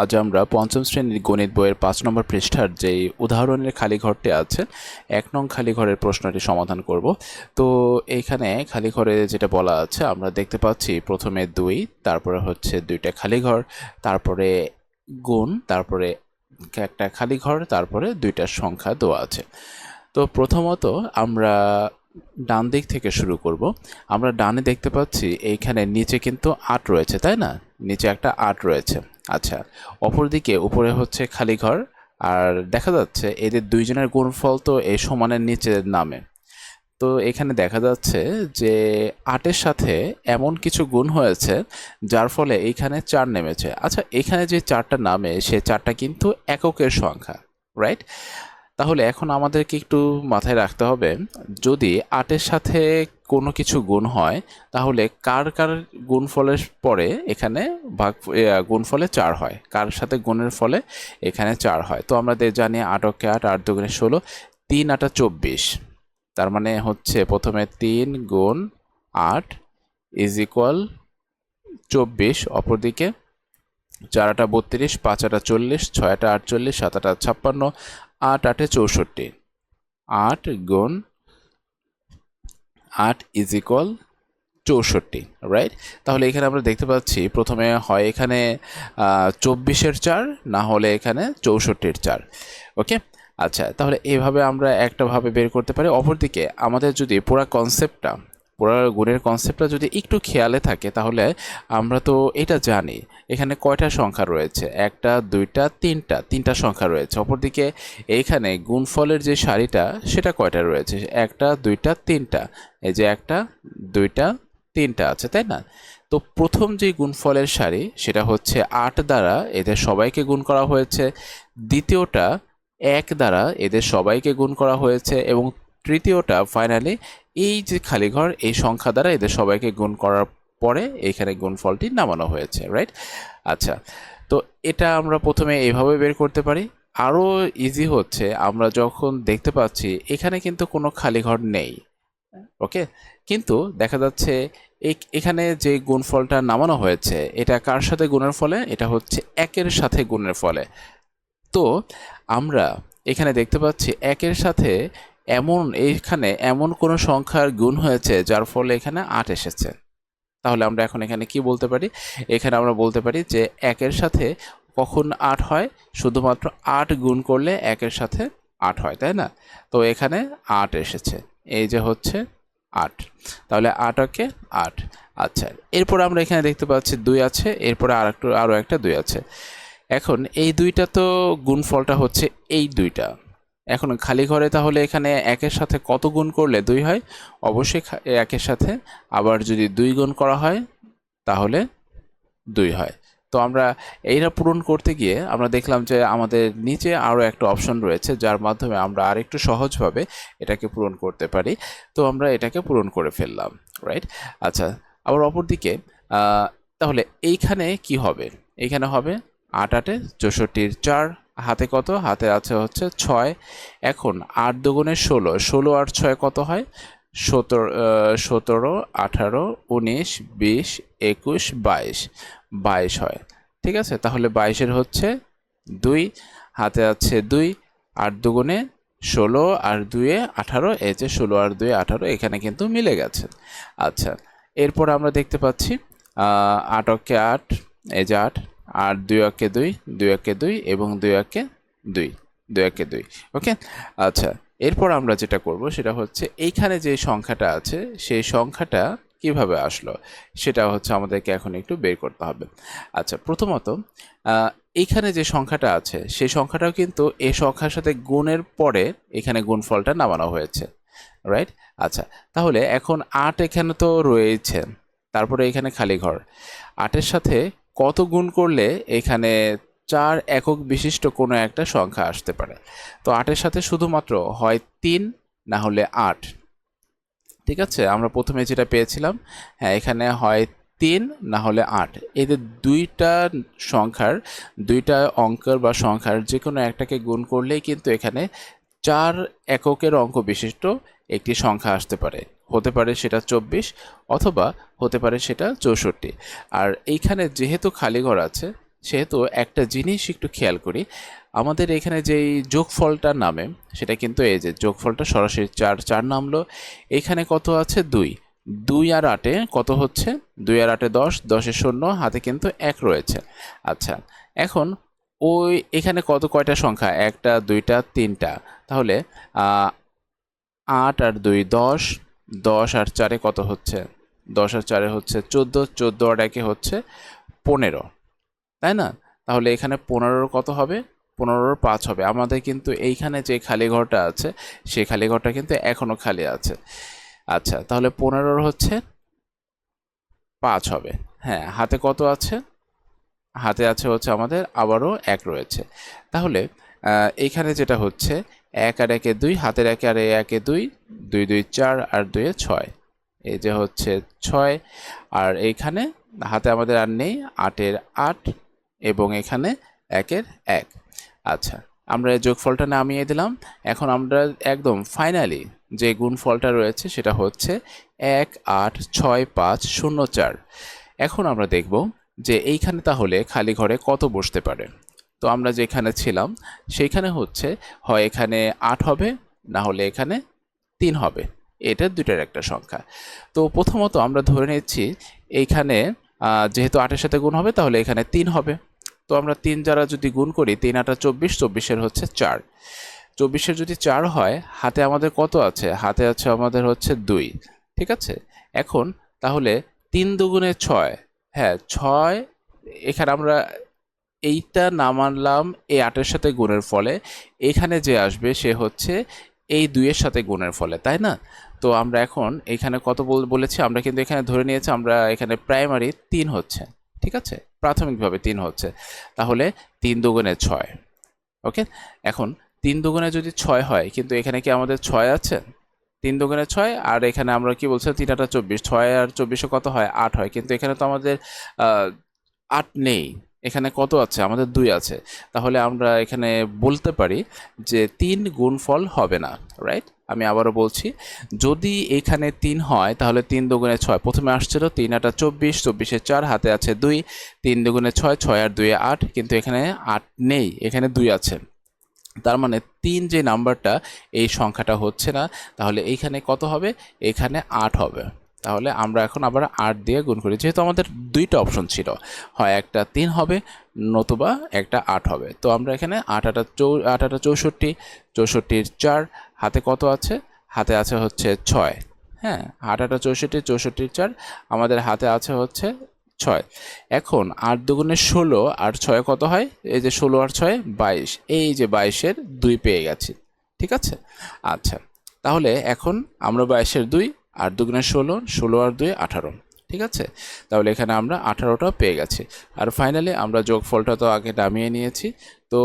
আজ আমরা পঞ্চম শ্রেণির গণিত বইয়ের পাঁচ নম্বর পৃষ্ঠার যেই উদাহরণের খালি ঘরটি আছে, এক নং খালি ঘরের প্রশ্নটি সমাধান করব। তো এইখানে খালি ঘরে যেটা বলা আছে, আমরা দেখতে পাচ্ছি প্রথমে দুই, তারপরে হচ্ছে দুইটা খালি ঘর, তারপরে গুণ, তারপরে একটা খালি ঘর, তারপরে দুইটা সংখ্যা দেওয়া আছে। তো প্রথমত আমরা ডান দিক থেকে শুরু করব। আমরা ডানে দেখতে পাচ্ছি এইখানে নিচে কিন্তু আট রয়েছে, তাই না? নিচে একটা আট রয়েছে। আচ্ছা অপরদিকে উপরে হচ্ছে খালি ঘর, আর দেখা যাচ্ছে এদের দুইজনের গুণফল তো এই সমানের নিচে নামে। তো এখানে দেখা যাচ্ছে যে আটের সাথে এমন কিছু গুণ হয়েছে, যার ফলে এইখানে চার নেমেছে। আচ্ছা এখানে যে চারটা নামে, সে চারটা কিন্তু এককের সংখ্যা রাইট তাহলে এখন আমাদেরকে একটু মাথায় রাখতে হবে, যদি আটের সাথে কোনো কিছু গুণ হয়, তাহলে কার কার গুণফলের পরে এখানে ভাগ গুণফলে চার হয়। কার সাথে গুণের ফলে এখানে চার হয়। তো আমাদের জানি আটকে আট আট দুগুণে ষোলো, তিন আটা চব্বিশ। তার মানে হচ্ছে প্রথমে তিন গুণ আট ইজ ইকুয়াল চব্বিশ, অপরদিকে চার আটা বত্রিশ, পাঁচ আটা চল্লিশ, ছয় আটা আটচল্লিশ, সাত আটা ছাপ্পান্ন, আট আটে চৌষট্টি। আট গুণ আট ইজ ইকুয়াল চৌষট্টি রাইট তাহলে এখানে আমরা দেখতে পাচ্ছি প্রথমে হয় এখানে চব্বিশের চার, না হলে এখানে চৌষট্টির চার ওকে আচ্ছা তাহলে এভাবে আমরা একটাভাবে বের করতে পারি। অপরদিকে আমাদের যদি পুরো কনসেপ্টটা পুরো গুণের কনসেপ্টটা যদি একটু খেয়ালে থাকে, তাহলে আমরা তো এটা জানি। এখানে কয়টা সংখ্যা রয়েছে? একটা, দুইটা, তিনটা তিনটা সংখ্যা রয়েছে। অপরদিকে এইখানে গুণফলের যে সারিটা, সেটা কয়টা রয়েছে? একটা, দুইটা, তিনটা। এই যে একটা, দুইটা, তিনটা আছে, তাই না? তো প্রথম যে গুণফলের সারি, সেটা হচ্ছে আট দ্বারা এদের সবাইকে গুণ করা হয়েছে। দ্বিতীয়টা এক দ্বারা এদের সবাইকে গুণ করা হয়েছে এবং তৃতীয়টা ফাইনালি এই যে খালি ঘর, এই সংখ্যা দ্বারা এদের সবাইকে গুণ করার পরে এইখানে গুণফলটি নামানো হয়েছে রাইট আচ্ছা তো এটা আমরা প্রথমে এইভাবে বের করতে পারি। আরও ইজি হচ্ছে, আমরা যখন দেখতে পাচ্ছি, এখানে কিন্তু কোনো খালি ঘর নেই ওকে কিন্তু দেখা যাচ্ছে এখানে যে গুণফলটা নামানো হয়েছে, এটা কার সাথে গুণের ফলে? এটা হচ্ছে একের সাথে গুণের ফলে। তো আমরা এখানে দেখতে পাচ্ছি, একের সাথে এমন এইখানে এমন কোনো সংখ্যার গুণ হয়েছে যার ফলে এখানে আট এসেছে। তাহলে আমরা এখন এখানে কি বলতে পারি? এখানে আমরা বলতে পারি যে একের সাথে কখন আট হয়? শুধুমাত্র আট গুণ করলে একের সাথে আট হয়, তাই না? তো এখানে আট এসেছে। এই যে হচ্ছে আট। তাহলে আট ওকে আট। আচ্ছা এরপর আমরা এখানে দেখতে পাচ্ছি দুই আছে, এরপরে আর একটু আরও একটা দুই আছে। এখন এই দুইটা তো গুণফলটা হচ্ছে এই দুইটা। এখন খালি ঘরে তাহলে এখানে একের সাথে কত গুণ করলে দুই হয়? অবশ্যই একের সাথে। আবার যদি দুই গুণ করা হয়, তাহলে দুই হয়। তো আমরা এইটা পূরণ করতে গিয়ে আমরা দেখলাম যে আমাদের নিচে আরও একটা অপশন রয়েছে, যার মাধ্যমে আমরা আরেকটু সহজভাবে এটাকে পূরণ করতে পারি। তো আমরা এটাকে পূরণ করে ফেললাম রাইট আচ্ছা আবার অপরদিকে তাহলে এইখানে কি হবে? এইখানে হবে আট আটে চৌষট্টির চার হাতে কত? হাতে আছে হচ্ছে ছয়। এখন আট দুগুণে ষোলো। ষোলো আর ছয় কত হয়? সতেরো সতেরো আঠারো উনিশ বিশ একুশ বাইশ। বাইশ হয়। ঠিক আছে? তাহলে বাইশের হচ্ছে দুই। হাতে আছে দুই। আট দুগুণে ষোলো আর দুয়ে আঠারো। এই যে ষোলো আর দুয়ে আঠারো এখানে কিন্তু মিলে গেছে। আচ্ছা এরপর আমরা দেখতে পাচ্ছি আহ, আট এই যে আট। আর দুই অকে দুই দুই অকে দুই এবং দুই অকে দুই দুই একে দুই, ওকে? আচ্ছা এরপর আমরা যেটা করব সেটা হচ্ছে এইখানে যে সংখ্যাটা আছে সেই সংখ্যাটা কীভাবে আসলো সেটা হচ্ছে আমাদেরকে এখন একটু বের করতে হবে। আচ্ছা প্রথমত এইখানে যে সংখ্যাটা আছে সেই সংখ্যাটাও কিন্তু এই সংখ্যার সাথে গুণের পরে এখানে গুণফলটা নামানো হয়েছে রাইট আচ্ছা তাহলে এখন আট এখানে তো রয়েছে, তারপরে এখানে খালি ঘর, আটের সাথে কত গুণ করলে এখানে চার একক বিশিষ্ট কোনো একটা সংখ্যা আসতে পারে? তো আটের সাথে শুধুমাত্র হয় তিন, না হলে আট। ঠিক আছে? আমরা প্রথমে যেটা পেয়েছিলাম হ্যাঁ এখানে হয় তিন, না হলে আট। এদের দুইটা সংখ্যার, দুইটা অঙ্কের বা সংখ্যার যে কোনো একটাকে গুণ করলেই কিন্তু এখানে চার এককের অঙ্ক বিশিষ্ট একটি সংখ্যা আসতে পারে। হতে পারে সেটা চব্বিশ অথবা হতে পারে সেটা চৌষট্টি। আর এইখানে যেহেতু খালি ঘর আছে, সেহেতু একটা জিনিস একটু খেয়াল করি, আমাদের এখানে যেই যোগফলটা নামে, সেটা কিন্তু এই যে যোগফলটা সরাসরি চার চার নামলো, এখানে কত আছে? দুই। দুই আর আটে কত হচ্ছে? দুই আর আটে দশ, দশে শূন্য, হাতে কিন্তু এক রয়েছে। আচ্ছা এখন ওই এখানে কত, কয়টা সংখ্যা? একটা, দুইটা, তিনটা। তাহলে আট আর দুই দশ দশ আর চারে কত হচ্ছে? দশ আর চারে হচ্ছে চোদ্দ চোদ্দ আর একে হচ্ছে পনেরো। তাই না? তাহলে এখানে পনেরোর কত হবে? পনেরোর পাঁচ হবে। আমাদের কিন্তু এইখানে যে খালি ঘরটা আছে সেই খালি ঘরটা কিন্তু এখনও খালি আছে। আচ্ছা তাহলে পনেরোর হচ্ছে পাঁচ হবে। হ্যাঁ হাতে কত আছে? হাতে আছে হচ্ছে আমাদের আবারও এক রয়েছে। তাহলে এইখানে যেটা হচ্ছে এক আর একে দুই, হাতের একে আর একে দুই দুই দুই, চার আর দুয়ে ছয়। এই যে হচ্ছে ছয়। আর এইখানে হাতে আমাদের আর নেই, আটের আট এবং এখানে একের এক। আচ্ছা আমরা যোগফলটা নামিয়ে দিলাম। এখন আমরা একদম ফাইনালি যে গুণফলটা রয়েছে সেটা হচ্ছে এক, আট, ছয়, পাঁচ, শূন্য, চার। এখন আমরা দেখব যে এইখানে তাহলে খালি ঘরে কত বসতে পারে। তো আমরা যেখানে ছিলাম, সেইখানে হচ্ছে, হয় এখানে আট হবে, না হলে এখানে তিন হবে। এটা দুইটার একটা সংখ্যা। তো প্রথমত আমরা ধরে নিচ্ছি, এইখানে যেহেতু আটের সাথে গুণ হবে, তাহলে এখানে তিন হবে। তো আমরা তিন যারা যদি গুণ করি, তিন আটা চব্বিশ, চব্বিশের হচ্ছে চার। চব্বিশের যদি চার হয়, হাতে আমাদের কত আছে? হাতে আছে আমাদের হচ্ছে দুই। ঠিক আছে? এখন তাহলে তিন দুগুণে ছয় হ্যাঁ ছয়, এখানে আমরা এইটা নামালাম এই আটের সাথে গুণের ফলে। এখানে যে আসবে সে হচ্ছে এই দুইয়ের সাথে গুণের ফলে, তাই না? তো আমরা এখন এখানে কত বল- বলেছি, আমরা কিন্তু এখানে ধরে নিয়েছি আমরা এখানে প্রাইমারি তিন হচ্ছে, ঠিক আছে? প্রাথমিকভাবে তিন হচ্ছে। তাহলে তিন দুগুণে ছয়, ওকে? এখন তিন দুগুণে যদি ছয় হয়, কিন্তু এখানে কি আমাদের ছয় আছে? তিন দুগুণে ছয়, আর এখানে আমরা কি বলছি তিন আটা চব্বিশ, ছয় আর চব্বিশে কত হয়? আট হয়। কিন্তু এখানে তো আমাদের আট নেই। এখানে কত আছে? আমাদের দুই আছে। তাহলে আমরা এখানে বলতে পারি যে তিন গুণফল হবে না রাইট আমি আবারও বলছি, যদি এখানে তিন হয়, তাহলে তিন দুগুণে ছয়। প্রথমে আসছিল তিন আটা চব্বিশ, চব্বিশে চার, হাতে আছে দুই। তিন দুগুণে ছয় ছয় আর দুয়ে আট, কিন্তু এখানে আট নেই, এখানে দুই আছে। তার মানে তিন যে নাম্বারটা, এই সংখ্যাটা হচ্ছে না। তাহলে এইখানে কত হবে? এখানে আট হবে। তাহলে আমরা এখন আবার আট দিয়ে গুণ করি। যেহেতু আমাদের দুইটা অপশন ছিল, হয় একটা তিন হবে, নতুবা একটা আট হবে। তো আমরা এখানে আট, আটা চৌ, আট, আটা চৌষট্টি, চৌষট্টির চার, হাতে কত আছে? হাতে আছে হচ্ছে ছয়। হ্যাঁ আট, আটা, চৌষট্টি, চৌষট্টির চার, আমাদের হাতে আছে হচ্ছে ছয়। এখন আট দুগুণে ষোলো আর ছয় কত হয়? এই যে ষোলো আর ছয়, বাইশ। এই যে বাইশের দুই পেয়ে গেছি। ঠিক আছে? আচ্ছা তাহলে এখন আমরা বাইশের দুই আট দুগুণে ষোলো ষোলো আর দুই আঠারো। ঠিক আছে? তাহলে এখানে আমরা আঠারোটা পেয়ে গেছি। আর ফাইনালি আমরা যোগফলটা তো আগে নামিয়ে নিয়েছি। তো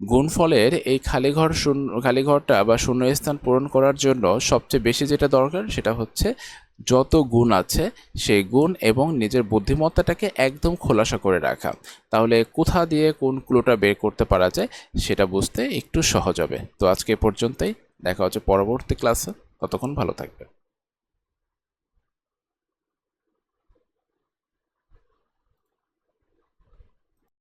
গুণফলের এই খালি ঘর শূন্য খালি ঘরটা বা শূন্য স্থান পূরণ করার জন্য সবচেয়ে বেশি যেটা দরকার সেটা হচ্ছে যত গুণ আছে সেই গুণ এবং নিজের বুদ্ধিমত্তাটাকে একদম খোলাসা করে রাখা। তাহলে কোথা দিয়ে কোন ক্লুটা বের করতে পারা যায় সেটা বুঝতে একটু সহজ হবে। তো আজকে পর্যন্তই। দেখা হচ্ছে পরবর্তী ক্লাসে। ততক্ষণ ভালো থাকবে